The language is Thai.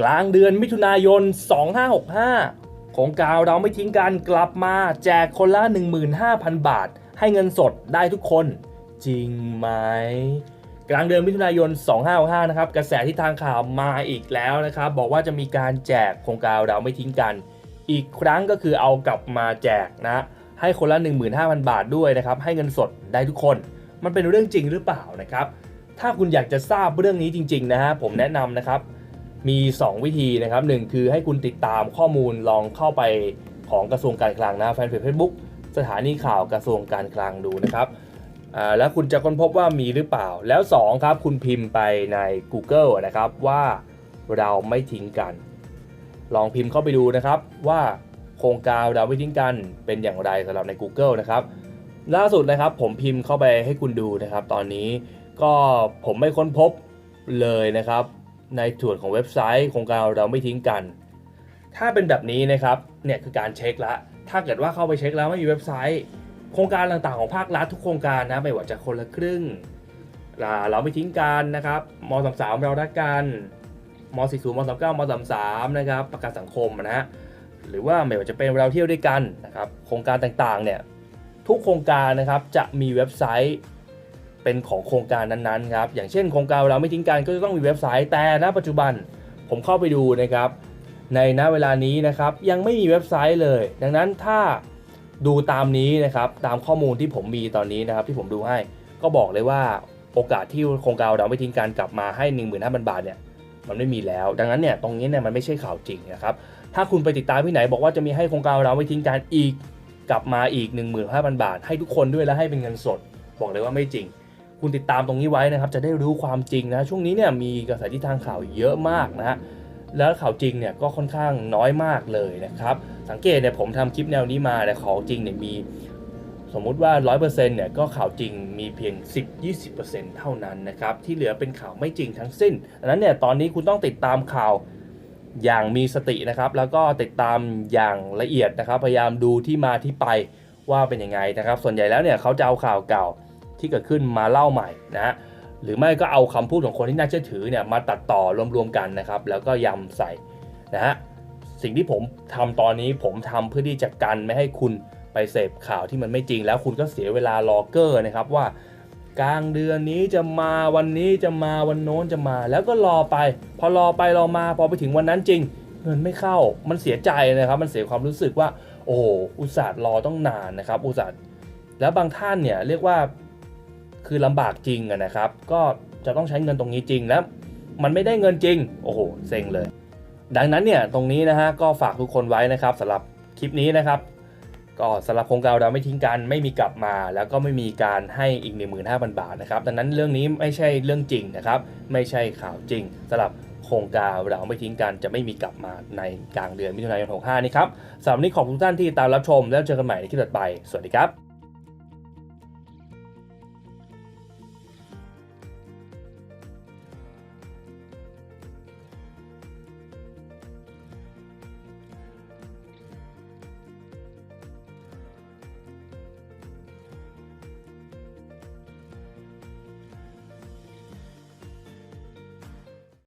กลางเดือนมิถุนายน 2565 โครงการเราไม่ทิ้งกันกลับมาแจกคนละ 15,000 บาท ให้เงินสดได้ทุกคน จริงไหมกลางเดือนมิถุนายน 2565 นะครับ กระแสที่ทางข่าวมาอีกแล้วนะครับ บอกว่าจะมีการแจกโครงการเราไม่ทิ้งกัน อีกครั้งก็คือเอากลับมาแจกนะ ให้คนละ 15,000 บาทด้วยนะครับ ให้เงินสดได้ทุกคน มันเป็นเรื่องจริงหรือเปล่านะครับ ถ้าคุณอยากจะทราบเรื่องนี้จริง ๆ นะฮะ ผมแนะนำนะครับ มี 2 วิธีนะครับหนึ่งคือให้คุณติดตามข้อมูลลองเข้าไปของกระทรวงการคลังนะแฟนเพจเฟซบุ๊กสถานีข่าวกระทรวงการคลังดูนะครับแล้วคุณจะค้นพบว่ามีหรือเปล่า แล้ว 2 ครับ คุณพิมพ์ไปใน Google นะครับว่าเราไม่ทิ้งกัน ลองพิมพ์เข้าไปดูนะครับว่าโครงการเราไม่ทิ้งกันเป็นอย่างไรสำหรับใน Google นะครับ ล่าสุดนะครับผมพิมพ์เข้าไปให้คุณดูนะครับ ตอนนี้ก็ผมไม่ค้นพบเลยนะครับ ในส่วนของเว็บไซต์โครงการเราไม่ทิ้งกัน ถ้าเป็นแบบนี้นะครับเนี่ยคือการเช็คละ ถ้าเกิดว่าเข้าไปเช็คแล้วไม่มีเว็บไซต์ โครงการต่างๆของภาครัฐทุกโครงการนะไม่ว่าจะคนละครึ่ง เราไม่ทิ้งกันนะครับมสามสามเรารักกันมสี่ศูมสามเก้ามสามสามนะครับประกันสังคมนะฮะหรือว่าไม่ว่าจะเป็นเราเที่ยวด้วยกันนะครับโครงการต่างๆเนี่ยทุกโครงการนะครับจะมีเว็บไซต์ เป็นของโครงการนั้นๆครับอย่างเช่นโครงการเราไม่ทิ้งกันก็จะต้องมีเว็บไซต์แต่ณปัจจุบันผมเข้าไปดูนะครับ ในณเวลานี้นะครับยังไม่มีเว็บไซต์เลย ดังนั้นถ้าดูตามนี้นะครับตามข้อมูลที่ผมมีตอนนี้นะครับที่ผมดูให้ ก็บอกเลยว่าโอกาสที่โครงการเราไม่ทิ้งการกลับมาให้ 1 5 0 0 0 บาทเนี่ยมันไม่มีแล้ว ดังนั้นเนี่ยตรงนี้เนี่ยมันไม่ใช่ข่าวจริงนะครับถ้าคุณไปติดตามที่ไหนบอกว่าจะมีให้โครงการเราไม่ทิ้งการอีกกลับมาอีก 15,000 บาท ให้ทุกคนด้วยและให้เป็นเงินสด บอกเลยว่าไม่จริง คุณติดตามตรงนี้ไว้นะครับ จะได้รู้ความจริงนะช่วงนี้เนี่ยมีกระแสที่ทางข่าวเยอะมากนะฮะแล้วข่าวจริงเนี่ยก็ค่อนข้างน้อยมากเลยนะครับ สังเกตเนี่ยผมทำคลิปแนวนี้มาแต่ข่าวจริงเนี่ยมีสมมุติว่า 100%เนี่ยก็ข่าวจริงมีเพียง 10-20%เท่านั้นนะครับ ที่เหลือเป็นข่าวไม่จริงทั้งสิ้นดังนั้นเนี่ยตอนนี้คุณต้องติดตามข่าวอย่างมีสตินะครับ แล้วก็ติดตามอย่างละเอียดนะครับ พยายามดูที่มาที่ไปว่าเป็นยังไงนะครับ ส่วนใหญ่แล้วเนี่ยเขาจะเอาข่าวเก่า ที่เกิดขึ้นมาเล่าใหม่นะฮะหรือไม่ก็เอาคำพูดของคนที่น่าเชื่อถือเนี่ยมาตัดต่อรวมๆกันนะครับ แล้วก็ยำใส่นะฮะสิ่งที่ผมทำตอนนี้ผมทำเพื่อที่จะกันไม่ให้คุณไปเสพข่าวที่มันไม่จริง แล้วคุณก็เสียเวลารอเกอร์นะครับว่ากลางเดือนนี้จะมาวันนี้จะมาวันโน้นจะมา แล้วก็รอไป พอรอไปรอมาพอไปถึงวันนั้นจริง เงินไม่เข้ามันเสียใจนะครับ มันเสียความรู้สึกว่า โอ้อุตส่าห์รอต้องนานนะครับ อุตส่าห์แล้วบางท่านเนี่ยเรียกว่า คือลำบากจริงนะครับ ก็จะต้องใช้เงินตรงนี้จริงแล้ว มันไม่ได้เงินจริง โอ้โหเซ็งเลย ดังนั้นเนี่ยตรงนี้นะฮะก็ฝากทุกคนไว้นะครับสำหรับคลิปนี้นะครับ ก็สำหรับโครงการเราไม่ทิ้งกันไม่มีกลับมา แล้วก็ไม่มีการให้อีก 15,000 บาทนะครับดังนั้นเรื่องนี้ไม่ใช่เรื่องจริงนะครับ ไม่ใช่ข่าวจริงสำหรับโครงการเราไม่ทิ้งกันจะไม่มีกลับมาในกลางเดือนมิถุนายน 65 นี้ครับสำหรับนี้ขอบคุณทุกท่านที่ตามรับชมแล้วเจอกันใหม่ในคลิปต่อไป สวัสดีครับ